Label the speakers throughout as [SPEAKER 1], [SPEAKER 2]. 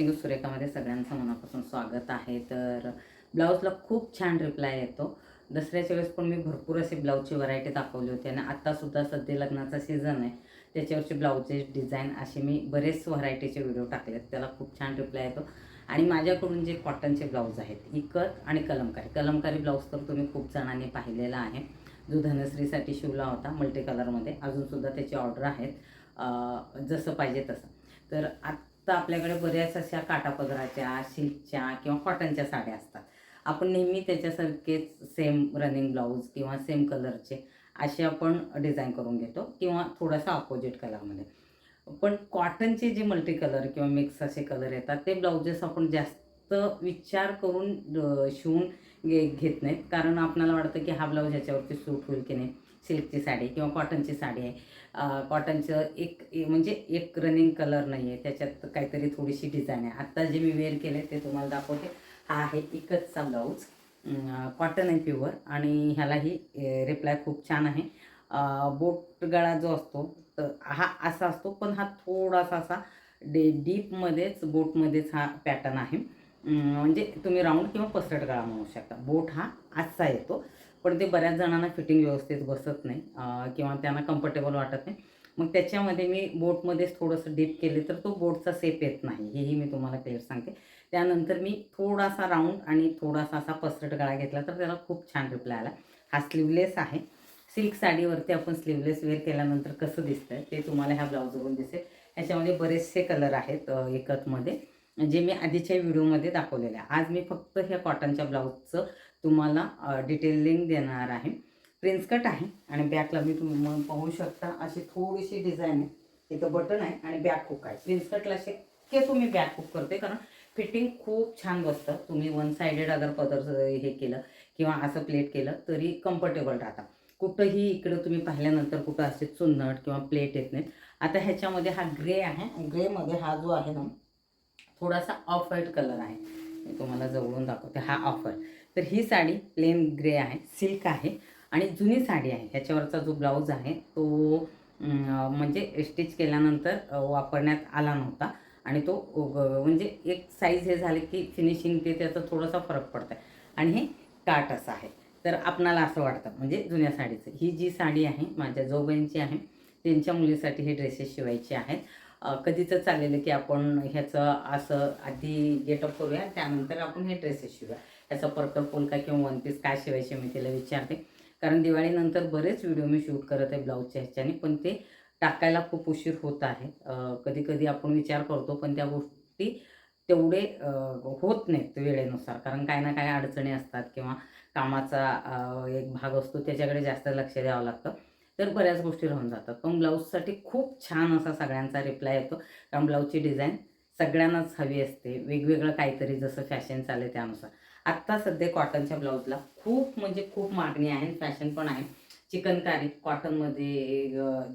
[SPEAKER 1] सुरुवात सुरेखामध्ये सगळ्यांचं मनापासून स्वागत आहे. तर ब्लाऊजला खूप छान रिप्लाय येतो. दसऱ्याच्या वेळेस पण मी भरपूर अशी ब्लाऊजची व्हरायटी दाखवली होती आणि आत्तासुद्धा सध्या लग्नाचा सीझन आहे. त्याच्यावरचे ब्लाऊजचे डिझाईन असे मी बरेच व्हरायटीचे व्हिडिओ टाकलेत त्याला खूप छान रिप्लाय येतो. आणि माझ्याकडून जे कॉटनचे ब्लाऊज आहेत इकत आणि कलमकारी. कलमकारी ब्लाऊज तर तुम्ही खूप जणांनी पाहिलेला आहे. जो धनश्रीसाठी शिवला होता मल्टी कलरमध्ये अजूनसुद्धा त्याची ऑर्डर आहेत. जसं पाहिजे तसं. तर तर आपल्याकडे बऱ्याच अशा काटापदराच्या सिल्कच्या किंवा कॉटनच्या साड्या असतात. आपण नेहमी त्याच्यासारखेच सेम रनिंग ब्लाऊज किंवा सेम कलरचे असे आपण डिझाईन करून घेतो किंवा थोडासा ऑपोजिट कलरमध्ये पण कॉटनचे जे मल्टी कलर किंवा मिक्स असे कलर येतात ते ब्लाउजेस आपण जास्त विचार करून शिवून घे घेत नाहीत. कारण आपल्याला वाटतं की हा ब्लाऊज ह्याच्यावरती सूट होईल की नाही? सिल्कची साडी किंवा कॉटनची साडी आहे. कॉटनचं एक म्हणजे एक रनिंग कलर नाही आहे त्याच्यात काहीतरी थोडीशी डिझाईन आहे. आत्ता जे मी वेअर केले ते तुम्हाला दाखवते. हा आहे एकचचा ब्लाऊज कॉटन आहे प्युअर आणि ह्यालाही रिप्लाय खूप छान आहे. बोट गळा जो असतो तर हा असा असतो पण हा थोडासा असा डे डीपमध्येच बोटमध्येच हा पॅटर्न आहे. म्हणजे तुम्ही राऊंड किंवा पसरट गळा म्हणू शकता. बोट हा असा येतो. पण ते बऱ्याच जणांना फिटिंग व्यवस्थित बसत नाही किंवा त्यांना कम्फर्टेबल वाटत नाही. मग त्याच्यामध्ये मी बोटमध्येच थोडंसं डीप केले तर तो बोटचा सेप येत नाही. हेही मी तुम्हाला क्लिअर सांगते. त्यानंतर मी थोडासा राऊंड आणि थोडासा असा पसरट गळा घेतला तर त्याला खूप छान रिप्लाय आला. हा स्लीवलेस आहे. सिल्क साडीवरती आपण स्लीवलेस वेअर केल्यानंतर कसं दिसतं ते तुम्हाला ह्या ब्लाऊजवरून दिसेल. ह्याच्यामध्ये बरेचसे कलर आहेत एकतमध्ये. जे मी आधीच्या व्हिडिओमध्ये दाखवलेले आहे. आज मी फक्त ह्या कॉटनच्या ब्लाऊजचं तुम्हाला डिटेलिंग देणार आहे. प्रिन्स कट आहे आणि बॅकला मी तुम्ही पाहू शकता अशी थोडीशी डिझाईन आहे. इथं बटन आहे आणि बॅक हुक आहे. प्रिन्स कटला शक्य तुम्ही बॅक हुक करते कारण फिटिंग खूप छान बसतं. तुम्ही वन सायडेड अगर पदर हे केलं किंवा असं प्लेट केलं तरी कम्फर्टेबल राहतं. कुठंही इकडं तुम्ही पाहिल्यानंतर कुठं असे चुन्नट किंवा प्लेट येत नाहीत. आता ह्याच्यामध्ये हा ग्रे आहे ग्रेमध्ये हा जो आहे ना थोडासा ऑफ व्हाईट कलर आहे. मी तुम्हाला जवळून दाखवते. हा ऑफ व्हाईट तर ही साडी प्लेन ग्रे आहे. सिल्क आहे. आणि जुनी साडी आहे. ह्याच्यावरचा जो ब्लाऊज आहे तो म्हणजे स्टिच केल्यानंतर वापरण्यात आला नव्हता. आणि तो ग- म्हणजे एक साईज हे झाले की फिनिशिंग ते त्याचा थोडासा फरक पडतं आणि हे काट असं आहे. तर आपणाला असं वाटतं म्हणजे जुन्या साडीचं. ही जी साडी आहे माझ्या जोबाईंची आहे त्यांच्या मुलीसाठी हे ड्रेसेस शिवायचे आहेत. कधीच चाललेलं की आपण ह्याचं असं आधी गेटअप करूया त्यानंतर आपण हे ड्रेसेस शिवूया ह्याचा पर्कल पोलका किंवा वन पीस काय शिवायचे मी तिला विचारते. कारण दिवाळीनंतर बरेच व्हिडिओ मी शूट करत आहे ब्लाऊजच्या ह्याच्याने पण ते टाकायला खूप उशीर होत आहे. कधी कधी आपण विचार करतो पण त्या गोष्टी तेवढे होत नाहीत वेळेनुसार. कारण काही ना काही अडचणी असतात किंवा कामाचा एक भाग असतो त्याच्याकडे जास्त लक्ष द्यावं लागतं. तर बऱ्याच गोष्टी राहून जातात. पण ब्लाऊजसाठी खूप छान असा सगळ्यांचा रिप्लाय येतो. कारण ब्लाऊजची डिझाईन सगळ्यांनाच हवी असते. वेगवेगळं काहीतरी जसं फॅशन चालेल त्यानुसार. आत्ता सध्या कॉटनच्या ब्लाऊजला खूप म्हणजे खूप मागणी आहे फॅशन पण आहे. चिकनकारी कॉटनमध्ये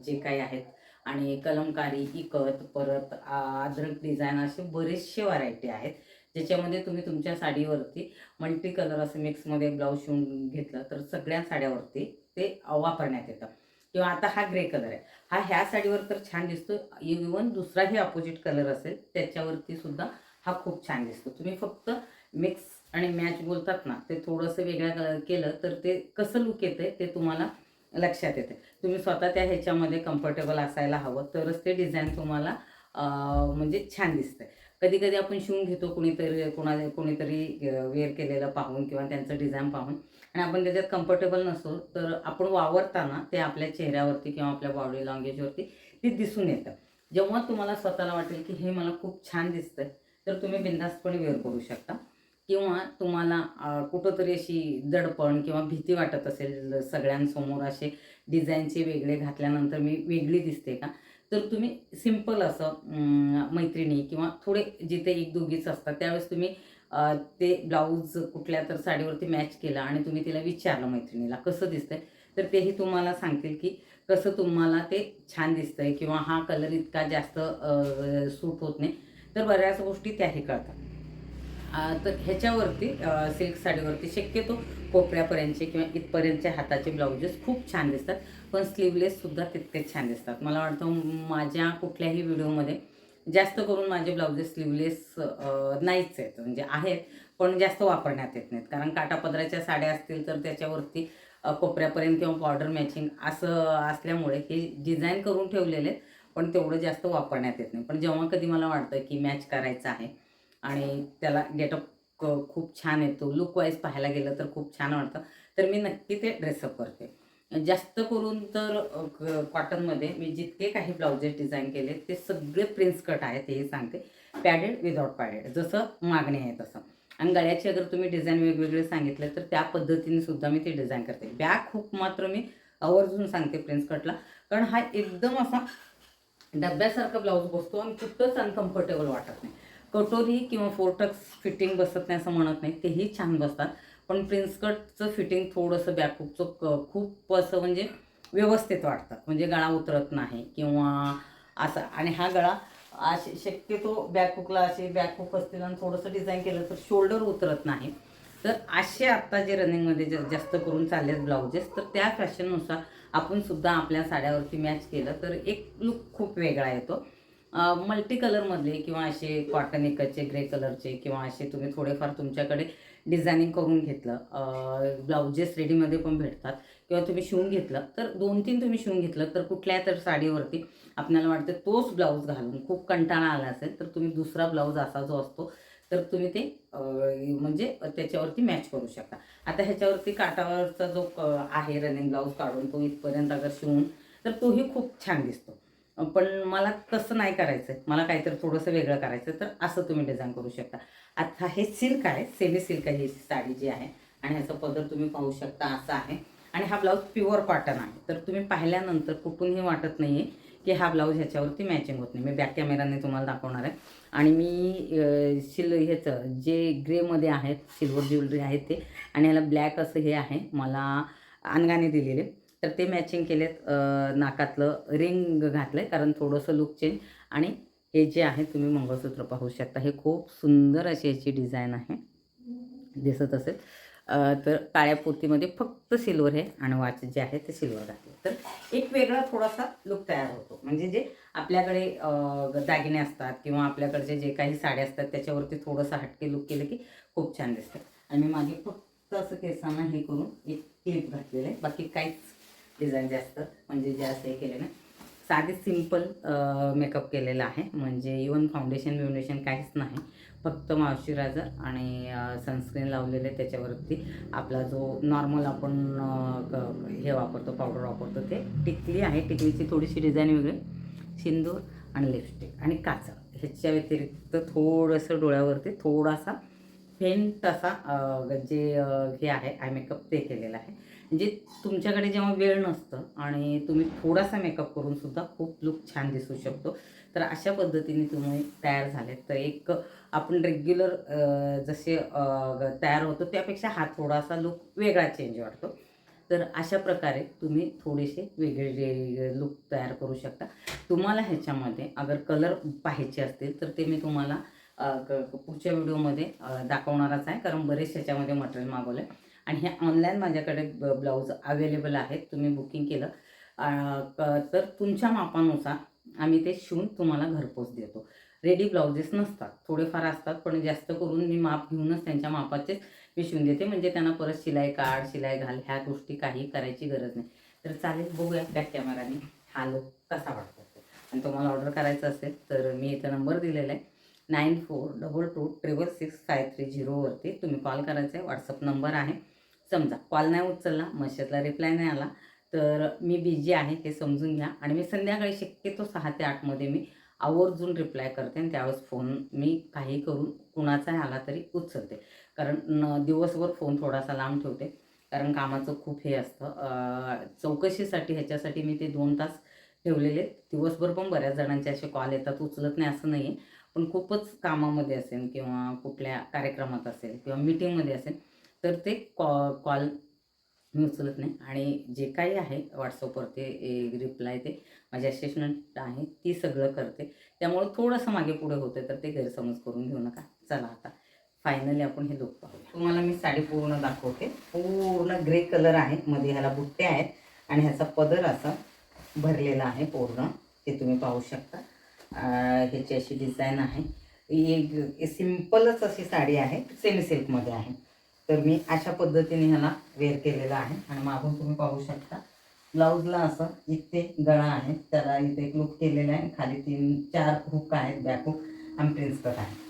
[SPEAKER 1] जे काही आहेत. आणि कलमकारी इकत परत अद्रक डिझाईन असे बरेचसे व्हरायटी आहेत. ज्याच्यामध्ये तुम्ही तुमच्या साडीवरती मल्टी कलर असं मिक्समध्ये ब्लाऊज शिवून घेतलं तर सगळ्या साड्यावरती ते वापरण्यात येतं. किंवा आता हा ग्रे कलर आहे. हा ह्या साडीवर तर छान दिसतो इवन दुसराही अपोजिट कलर असेल त्याच्यावरती सुद्धा हा खूप छान दिसतो. तुम्ही फक्त मिक्स आणि मॅच बोलतात ना ते थोडंसं वेगळं कलर केलं तर ते कसं लुक आहे ते तुम्हाला लक्षात येते तुम्ही स्वतः त्या ह्याच्यामध्ये कम्फर्टेबल असायला हवं तरच ते डिझाईन तुम्हाला म्हणजे छान दिसतंय. कधी कधी आपण शिवून घेतो कुणीतरी कोणा कोणीतरी वेअर केलेलं पाहून किंवा त्यांचं डिझाईन पाहून. आणि आपण त्याच्यात कम्फर्टेबल नसतो तर आपण वावरताना ते आपल्या चेहऱ्यावरती किंवा आपल्या बॉडी लँग्वेजवरती ते दिसून येतं. जेव्हा तुम्हाला स्वतःला वाटेल की हे मला खूप छान दिसतंय तर तुम्ही बिनधास्तपणे वेअर करू शकता. किंवा तुम्हाला कुठंतरी अशी दडपण किंवा भीती वाटत असेल सगळ्यांसमोर असे डिझाईनचे वेगळे घातल्यानंतर मी वेगळी दिसते का? तर तुम्ही सिंपल असं मैत्रिणी किंवा थोडे जिथे एक दोघीच असतात त्यावेळेस तुम्ही ते ब्लाऊज कुठल्या तर साडीवरती मॅच केला आणि तुम्ही तिला विचारलं मैत्रिणीला कसं दिसतंय? तर तेही तुम्हाला सांगतील की कसं तुम्हाला ते छान दिसतंय किंवा हा कलर इतका जास्त सूट होत नाही. तर बऱ्याच गोष्टी त्याही कळतात. तर ह्याच्यावरती सिल्क साडीवरती शक्यतो कोपऱ्यापर्यंतचे किंवा इथपर्यंतचे हाताचे ब्लाउजेस खूप छान दिसतात. पण स्लीवलेससुद्धा तितकेच छान दिसतात. मला वाटतं माझ्या कुठल्याही व्हिडिओमध्ये जास्त करून माझे ब्लाउजेस स्लीवलेस नाहीच आहेत. म्हणजे आहेत पण जास्त वापरण्यात येत नाहीत. कारण काटापदराच्या साड्या असतील तर त्याच्यावरती कोपऱ्यापर्यंत किंवा बॉर्डर मॅचिंग असं असल्यामुळे हे डिझाईन करून ठेवलेले आहेत पण तेवढं जास्त वापरण्यात येत नाही. पण जेव्हा कधी मला वाटतं की मॅच करायचं आहे आणि त्याला गेटअप खूप छान येतो लुकवाईज पाहायला गेलं तर खूप छान वाटतं तर मी नक्की ते ड्रेसअप करते. जास्त करून तर कॉटनमध्ये मी जितके काही ब्लाउजेस डिझाईन केले ते सगळे प्रिन्स कट आहेत हे सांगते. पॅडेड विदाउट पॅडेड जसं मागणी आहे तसं. आणि गळ्याची अगर तुम्ही डिझाईन वेगवेगळे सांगितले तर त्या पद्धतीने सुद्धा मी ते डिझाईन करते. बॅक खूप मात्र मी आवर्जून सांगते प्रिन्स कटला कारण हा एकदम असा डब्यासारखा ब्लाऊज बसतो आणि कुठंच अनकम्फर्टेबल वाटत नाही. कटोरी किंवा फोरटक्स फिटिंग बसत नाही असं म्हणत नाही तेही छान बसतात. पण प्रिन्स कटचं फिटिंग थोडंसं बॅकहुकचं क खूप असं म्हणजे व्यवस्थित वाटतं. म्हणजे गळा उतरत नाही किंवा असं. आणि हा गळा असे शक्यतो बॅकहुकला असे बॅकहुक असतील आणि थोडंसं डिझाईन केलं तर शोल्डर उतरत नाही. तर असे आत्ता जे रनिंगमध्ये जा जास्त करून चाललेत ब्लाउजेस तर त्या फॅशननुसार आपण सुद्धा आपल्या साड्यावरती मॅच केलं तर एक लुक खूप वेगळा येतो. मल्टी कलरमधले किंवा असे कॉटन एकचे ग्रे कलरचे किंवा असे तुम्ही थोडेफार तुमच्याकडे डिझायनिंग करून घेतलं. ब्लाउजेस रेडीमध्ये पण भेटतात. किंवा तुम्ही शिवून घेतलं तर दोन तीन तुम्ही शिवून घेतलं तर कुठल्या तर साडीवरती आपल्याला वाटतं तोच ब्लाऊज घालून खूप कंटाळा आला असेल तर तुम्ही दुसरा ब्लाऊज असा जो असतो तर तुम्ही ते म्हणजे त्याच्यावरती मॅच करू शकता. आता ह्याच्यावरती काटावरचा जो क- आहे रनिंग ब्लाऊज काढून तो इथपर्यंत अगर शिवून तर तोही खूप छान दिसतो. पण मला तसं नाही करायचं आहे मला काहीतरी थोडंसं वेगळं करायचं आहे, तर असं तुम्ही डिझाईन करू शकता. आता हे सिल्क आहे सेमी सिल्क आहे ही साडी जी आहे. आणि ह्याचा पदर तुम्ही पाहू शकता असा आहे. आणि हा ब्लाऊज प्युअर कॉटन आहे. तर तुम्ही पाहिल्यानंतर कुठूनही वाटत नाही आहे की हा ब्लाऊज ह्याच्यावरती मॅचिंग होत नाही. मी बॅक कॅमेराने तुम्हाला दाखवणार आहे. आणि मी शिल ह्याचं जे ग्रेमध्ये आहेत सिल्वर ज्वेलरी आहे ते. आणि ह्याला ब्लॅक असं हे आहे. मला अनगाने दिलेले. तर ते मॅचिंग केलेत नाकातलं रिंग घातलं आहे कारण थोडंसं लुक चेंज आणि हे जे आहे तुम्ही मंगळसूत्र पाहू शकता. हे खूप सुंदर अशी याची डिझाईन आहे. दिसत असेल. तर काळ्या पोतीमध्ये फक्त सिल्वर आहे आणि वाच जे आहे ते सिल्वर घातले. तर एक वेगळा थोडासा लुक तयार होतो. म्हणजे जे आपल्याकडे दागिने असतात किंवा आपल्याकडचे जे काही साड्या असतात त्याच्यावरती थोडंसं हटके लुक केलं की खूप छान दिसतं. आणि मी मागे फक्त असं केसांना हे करून एक क्लिप घातलेलं आहे. बाकी काहीच डिझाईन जास्त म्हणजे जास्त हे केले नाही साधे सिंपल मेकअप केलेला आहे. म्हणजे इवन फाउंडेशन बिउंडेशन काहीच नाही. फक्त मॉइश्चरायझर आणि सनस्क्रीन लावलेले त्याच्यावरती आपला जो नॉर्मल आपण हे वापरतो पावडर वापरतो ते टिकली आहे. टिकलीची थोडीशी डिझाईन वेगळी. सिंदूर आणि लिपस्टिक आणि काजळ ह्याच्या व्यतिरिक्त थोडंसं डोळ्यावरती थोडासा फेंट असा जे हे आहे आय मेकअप ते केलेलं आहे. म्हणजे तुमच्याकडे जेव्हा वेळ नसतं आणि तुम्ही थोडासा मेकअप करून सुद्धा खूप लुक छान दिसू शकतो तर अशा पद्धतीने तुम्ही तयार झाले तर एक आपण रेग्युलर जसे तयार होतो त्यापेक्षा हा थोडासा लुक वेगळा चेंज वाटतो. तर अशा प्रकारे तुम्ही थोडेसे वेगळे लुक तयार करू शकता. तुम्हाला ह्याच्यामध्ये अगर कलर पाहायचे असतील तर ते मी तुम्हाला क- पुढच्या व्हिडिओमध्ये दाखवणारच आहे. कारण बरेच ह्याच्यामध्ये मटेरियल मागवलं आहे आणि हे ऑनलाईन माझ्याकडे ब ब्लाऊज अवेलेबल आहेत. तुम्ही बुकिंग केलं. क- तर तुमच्या मापानुसार आम्ही ते शिवून तुम्हाला घरपोच देतो. रेडी ब्लाउजेस नसतात. थोडेफार असतात पण जास्त करून मी माप घेऊनच त्यांच्या मापाचेच मी शिवून देते. म्हणजे त्यांना परत शिलाई काढ शिलाई घाल ह्या गोष्टी काही करायची गरज नाही. तर चालेल बघूया बॅक कॅमेराने हा लुक कसा वाटतो. आणि तुम्हाला ऑर्डर करायचं असेल तर मी इथं नंबर दिलेला आहे. Nine four double two triple six five three झिरोवरती तुम्ही कॉल करायचा आहे. व्हॉट्सअप नंबर आहे. समजा कॉल नाही उचलला मशेतला रिप्लाय नाही आला तर मी बिझी आहे हे समजून घ्या. आणि मी संध्याकाळी शक्यतो सहा ते आठमध्ये मी आवर्जून रिप्लाय करते आणि त्यावेळेस फोन मी काही करून कुणाचाही आला तरी उचलते. कारण दिवसभर फोन थोडासा लांब ठेवते. कारण कामाचं खूप हे असतं. चौकशीसाठी ह्याच्यासाठी मी ते दोन तास ठेवलेले. दिवसभर पण बऱ्याच जणांचे असे कॉल येतात उचलत नाही असं नाही आहे पण खूपच कामामध्ये असेल किंवा कुठल्या कार्यक्रमात असेल किंवा मीटिंगमध्ये असेल तर ते कॉ कॉल मी उचलत नाही. आणि जे काही आहे व्हॉट्सअपवरती रिप्लाय ते माझी असिस्टंट आहे ती सगळं करते. त्यामुळे थोडंसं मागे पुढे होतं तर ते गैरसमज करून घेऊ नका. चला आता फायनली आपण हे लुक पाहूया. तुम्हाला मी साडी पूर्ण दाखवते. पूर्ण ग्रे कलर आहे. मध्ये ह्याला बुट्टे आहेत आणि ह्याचा पदर असा भरलेला आहे पूर्ण. हे तुम्ही पाहू शकता. ह्याची अशी डिझाईन आहे. ही एक सिम्पलच अशी साडी आहे. सेमी सिल्कमध्ये आहे. तर मी अशा पद्धतीने ह्याला वेअर केलेला आहे. आणि मागून तुम्ही पाहू शकता ब्लाऊजला असं इथे गळा आहे त्याला इथे एक लूक केलेला आहे. खाली तीन चार हुक आहेत बॅक हुक आणि प्रिन्स कट आहे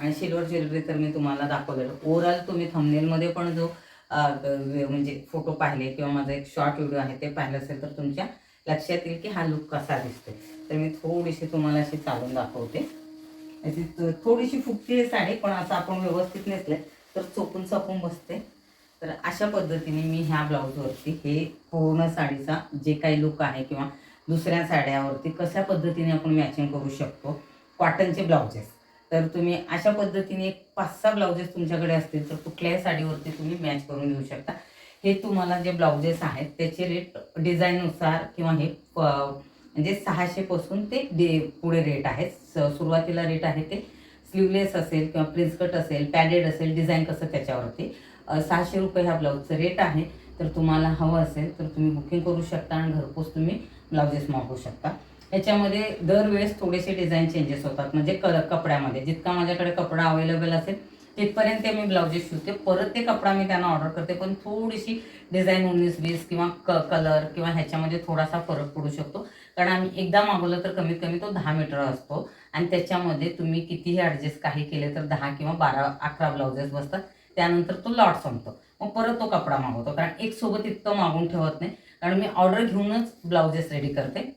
[SPEAKER 1] आणि सिल्वर ज्वेलरी तर मी तुम्हाला दाखवलेलं. ओव्हरऑल तुम्ही थंबनेलमध्ये पण जो म्हणजे फोटो पाहिले किंवा माझा एक शॉर्ट व्हिडिओ आहे ते पाहिलं असेल तर तुमच्या लक्षात येईल की हा लुक कसा दिसतोय. तर मी थोडीशी तुम्हाला अशी चालून दाखवते. अशी थोडीशी फुगती आहे साडी पण असं आपण व्यवस्थित नेसले तर चोपून चपून बसते. तर अशा पद्धतीने मी ह्या ब्लाऊजवरती हे पूर्ण साडीचा जे काही लुक आहे किंवा दुसऱ्या साड्यावरती कशा पद्धतीने आपण मॅचिंग करू शकतो कॉटनचे ब्लाउजेस तर तुम्ही अशा पद्धतीने एक पाच सहा ब्लाउजेस तुमच्याकडे असतील तर कुठल्याही साडीवरती तुम्ही मॅच करून घेऊ शकता. हे तुम्हाला जे ब्लाउजेस आहेत त्याचे रेट डिझाईननुसार किंवा हे प- म्हणजे सहाशेपासून ते डे पुढे रेट आहेत. स- सुरुवातीला रेट आहे ते स्लीवलेस असेल किंवा प्रिन्स कट असेल पॅडेड असेल डिझाईन कसं त्याच्यावरती सहाशे रुपये ह्या ब्लाऊजचं रेट आहे. तर तुम्हाला हवं असेल तर तुम्ही बुकिंग करू शकता आणि घरपोच तुम्ही ब्लाउजेस मागवू शकता. याच्यामध्ये दरवेळेस थोडेसे डिझाईन चेंजेस होतात. म्हणजे क कपड्यामध्ये. जितका माझ्याकडे कपडा अवेलेबल असेल तिथपर्यंत ते मी ब्लाउजेस शिवते. परत ते कपडा मी त्यांना ऑर्डर करते. पण थोडीशी डिझाईन उन्नीस वीस किंवा क कलर किंवा ह्याच्यामध्ये थोडासा फरक पडू शकतो. कारण आम्ही एकदा मागवलं तर कमीत कमी तो दहा मीटर असतो. आणि त्याच्यामध्ये तुम्ही कितीही ॲडजस्ट काही केले तर दहा किंवा बारा अकरा ब्लाउजेस बसतात. त्यानंतर तो लॉट संपतो. मग परत तो कपडा मागवतो. कारण एक सोबत इतकं मागून ठेवत नाही. कारण मी ऑर्डर घेऊनच ब्लाउजेस रेडी करते.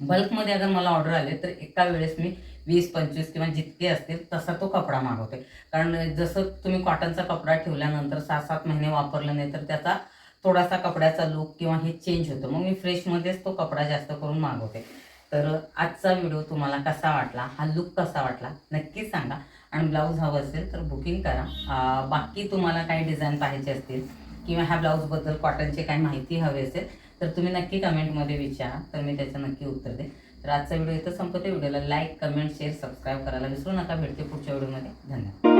[SPEAKER 1] बल्कमध्ये अगर मला ऑर्डर आले तर एका वेळेस मी वीस पंचवीस किंवा जितके असतील तसा तो कपडा मागवते. कारण जसं तुम्ही कॉटनचा कपडा ठेवल्यानंतर सहा सात महिने वापरला नाही तर त्याचा थोडासा कपड्याचा लुक किंवा हे चेंज होतं. मग मी फ्रेशमध्येच तो कपडा जास्त करून मागवते. तर आजचा व्हिडिओ तुम्हाला कसा वाटला? हा लुक कसा वाटला? नक्की सांगा. आणि ब्लाऊज हवं असेल तर बुकिंग करा. बाकी तुम्हाला काही डिझाईन पाहिजे असतील किंवा ह्या ब्लाऊजबद्दल कॉटनची काही माहिती हवी असेल तर तुम्ही नक्की कमेंटमध्ये विचारा. तर मी त्याचं नक्की उत्तर दे तर आजचा व्हिडिओ इथं संपते. व्हिडिओला लाईक कमेंट शेअर सबस्क्राईब करायला विसरू नका. भेटते पुढच्या व्हिडिओमध्ये धन्यवाद.